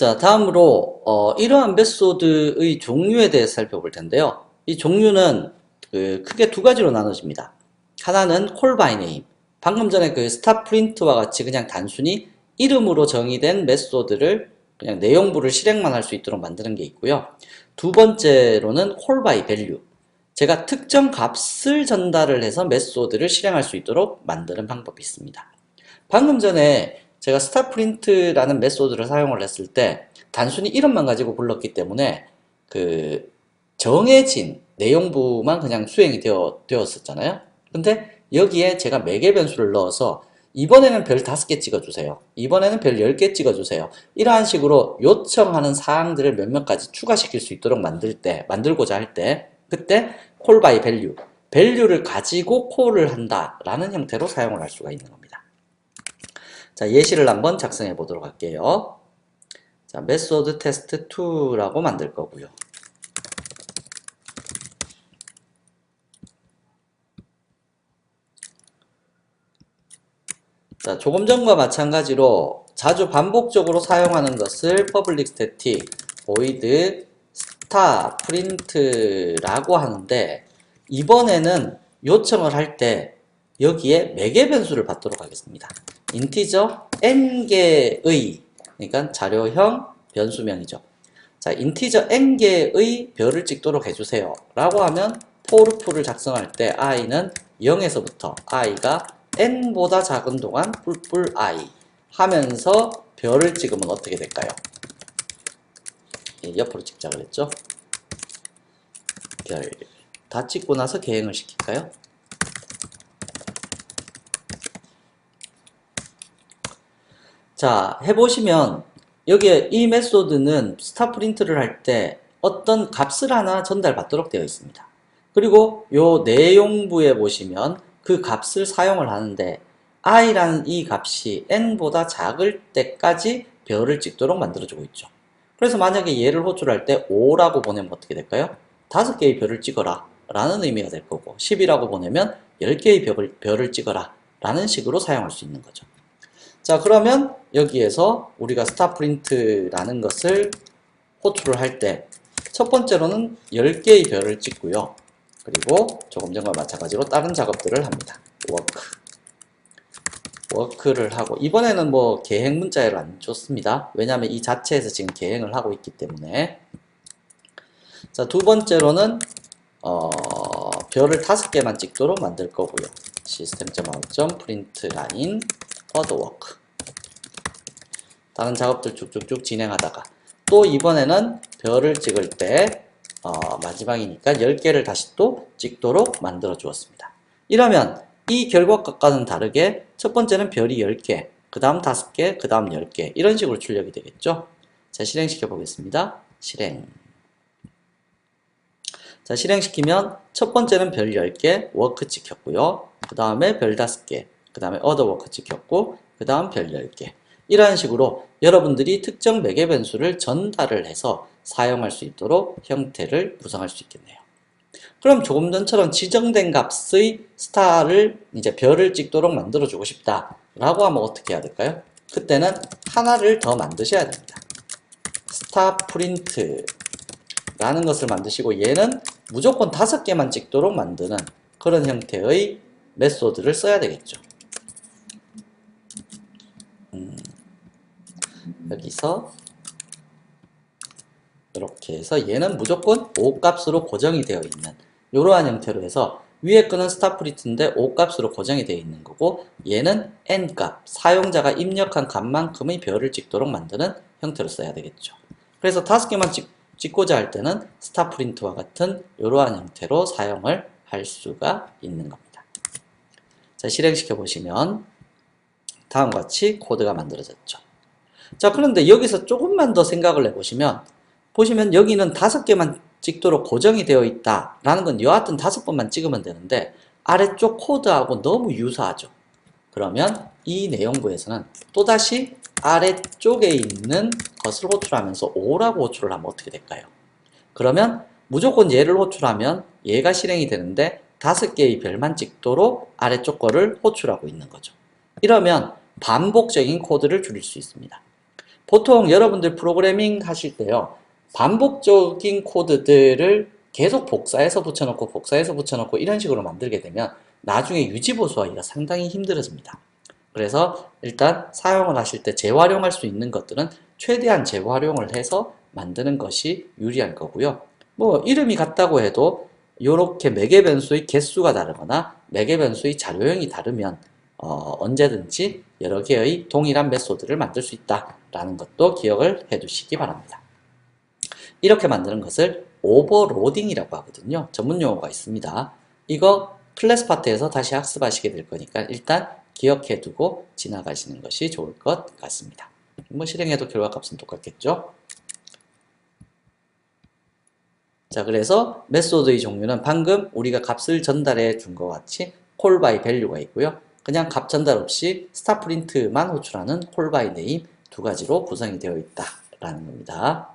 자, 다음으로 어, 이러한 메소드의 종류에 대해 살펴볼 텐데요. 이 종류는 그 크게 두 가지로 나눠집니다. 하나는 콜 바이 네임. 방금 전에 그 스타 프린트와 같이 그냥 단순히 이름으로 정의된 메소드를 그냥 내용부를 실행만 할 수 있도록 만드는 게 있고요. 두 번째로는 콜 바이 밸류. 제가 특정 값을 전달을 해서 메소드를 실행할 수 있도록 만드는 방법이 있습니다. 방금 전에 제가 스타 프린트라는 메소드를 사용을 했을 때 단순히 이름만 가지고 불렀기 때문에 그 정해진 내용부만 그냥 수행이 되어, 되었었잖아요. 근데 여기에 제가 매개 변수를 넣어서 이번에는 별 5개 찍어주세요. 이번에는 별 10개 찍어주세요. 이러한 식으로 요청하는 사항들을 몇몇 가지 추가시킬 수 있도록 만들 때, 만들고자 할 때, 그때 콜 바이 밸류, 밸류를 가지고 콜을 한다 라는 형태로 사용을 할 수가 있는 겁니다. 자, 예시를 한번 작성해 보도록 할게요. 자, 메소드 테스트 2라고 만들 거고요. 자, 조금 전과 마찬가지로 자주 반복적으로 사용하는 것을 public static void star print라고 하는데 이번에는 요청을 할 때 여기에 매개 변수를 받도록 하겠습니다. 인티저 n개의 그러니까 자료형 변수명이죠. 자, 인티저 n개의 별을 찍도록 해주세요. 라고 하면 포르프를 작성할 때 i는 0에서부터 i가 n보다 작은 동안 뿔뿔 i 하면서 별을 찍으면 어떻게 될까요? 예, 옆으로 찍자 그랬죠? 별. 다 찍고 나서 개행을 시킬까요? 자, 해보시면 여기에 이 메소드는 스타 프린트를 할 때 어떤 값을 하나 전달받도록 되어 있습니다. 그리고 요 내용부에 보시면 그 값을 사용을 하는데 i라는 이 값이 n보다 작을 때까지 별을 찍도록 만들어주고 있죠. 그래서 만약에 얘를 호출할 때 5라고 보내면 어떻게 될까요? 5개의 별을 찍어라 라는 의미가 될 거고 10이라고 보내면 10개의 별을, 별을 찍어라 라는 식으로 사용할 수 있는 거죠. 자 그러면 여기에서 우리가 스타 프린트라는 것을 호출을 할 때 첫 번째로는 10개의 별을 찍고요. 그리고 조금 전과 마찬가지로 다른 작업들을 합니다. 워크 워크를 하고 이번에는 뭐 계행 문자를 안 줬습니다. 왜냐하면 이 자체에서 지금 계행을 하고 있기 때문에 자 두 번째로는 어, 별을 다섯 개만 찍도록 만들 거고요. 시스템.out.println otherwork 다른 작업들 쭉쭉쭉 진행하다가 또 이번에는 별을 찍을 때 어, 마지막이니까 10개를 다시 또 찍도록 만들어 주었습니다. 이러면 이 결과값과는 다르게 첫 번째는 별이 10개, 그 다음 5개, 그 다음 10개 이런 식으로 출력이 되겠죠. 자 실행시켜 보겠습니다. 실행 자 실행시키면 첫 번째는 별 10개 워크 찍혔고요. 그 다음에 별 5개, 그 다음에 어더 워크 찍혔고 그 다음 별 10개 이러한 식으로 여러분들이 특정 매개 변수를 전달을 해서 사용할 수 있도록 형태를 구성할 수 있겠네요. 그럼 조금 전처럼 지정된 값의 스타를 이제 별을 찍도록 만들어 주고 싶다 라고 하면 어떻게 해야 될까요? 그때는 하나를 더 만드셔야 됩니다. 스타 프린트 라는 것을 만드시고 얘는 무조건 다섯 개만 찍도록 만드는 그런 형태의 메소드를 써야 되겠죠. 여기서 이렇게 해서 얘는 무조건 5값으로 고정이 되어 있는 이러한 형태로 해서 위에 거는 스타프리트인데 5값으로 고정이 되어 있는 거고 얘는 n값 사용자가 입력한 값만큼의 별을 찍도록 만드는 형태로 써야 되겠죠. 그래서 다섯 개만 찍, 찍고자 할 때는 스타프린트와 같은 이러한 형태로 사용을 할 수가 있는 겁니다. 자 실행시켜 보시면 다음과 같이 코드가 만들어졌죠 자, 그런데 여기서 조금만 더 생각을 해보시면, 보시면 여기는 다섯 개만 찍도록 고정이 되어 있다라는 건 여하튼 다섯 번만 찍으면 되는데, 아래쪽 코드하고 너무 유사하죠. 그러면 이 내용부에서는 또다시 아래쪽에 있는 것을 호출하면서 5라고 호출을 하면 어떻게 될까요? 그러면 무조건 얘를 호출하면 얘가 실행이 되는데 다섯 개의 별만 찍도록 아래쪽 거를 호출하고 있는 거죠. 이러면 반복적인 코드를 줄일 수 있습니다. 보통 여러분들 프로그래밍 하실 때요. 반복적인 코드들을 계속 복사해서 붙여놓고 복사해서 붙여놓고 이런 식으로 만들게 되면 나중에 유지보수하기가 상당히 힘들어집니다. 그래서 일단 사용을 하실 때 재활용할 수 있는 것들은 최대한 재활용을 해서 만드는 것이 유리한 거고요. 뭐 이름이 같다고 해도 이렇게 매개 변수의 개수가 다르거나 매개 변수의 자료형이 다르면 어, 언제든지 여러 개의 동일한 메소드를 만들 수 있다라는 것도 기억을 해 두시기 바랍니다. 이렇게 만드는 것을 오버로딩이라고 하거든요. 전문 용어가 있습니다. 이거 클래스 파트에서 다시 학습하시게 될 거니까 일단 기억해 두고 지나가시는 것이 좋을 것 같습니다. 뭐 실행해도 결과값은 똑같겠죠? 자, 그래서 메소드의 종류는 방금 우리가 값을 전달해 준 것 같이 콜 바이 밸류가 있고요. 그냥 값 전달 없이 스타 프린트만 호출하는 콜 바이 네임 두 가지로 구성이 되어 있다라는 겁니다.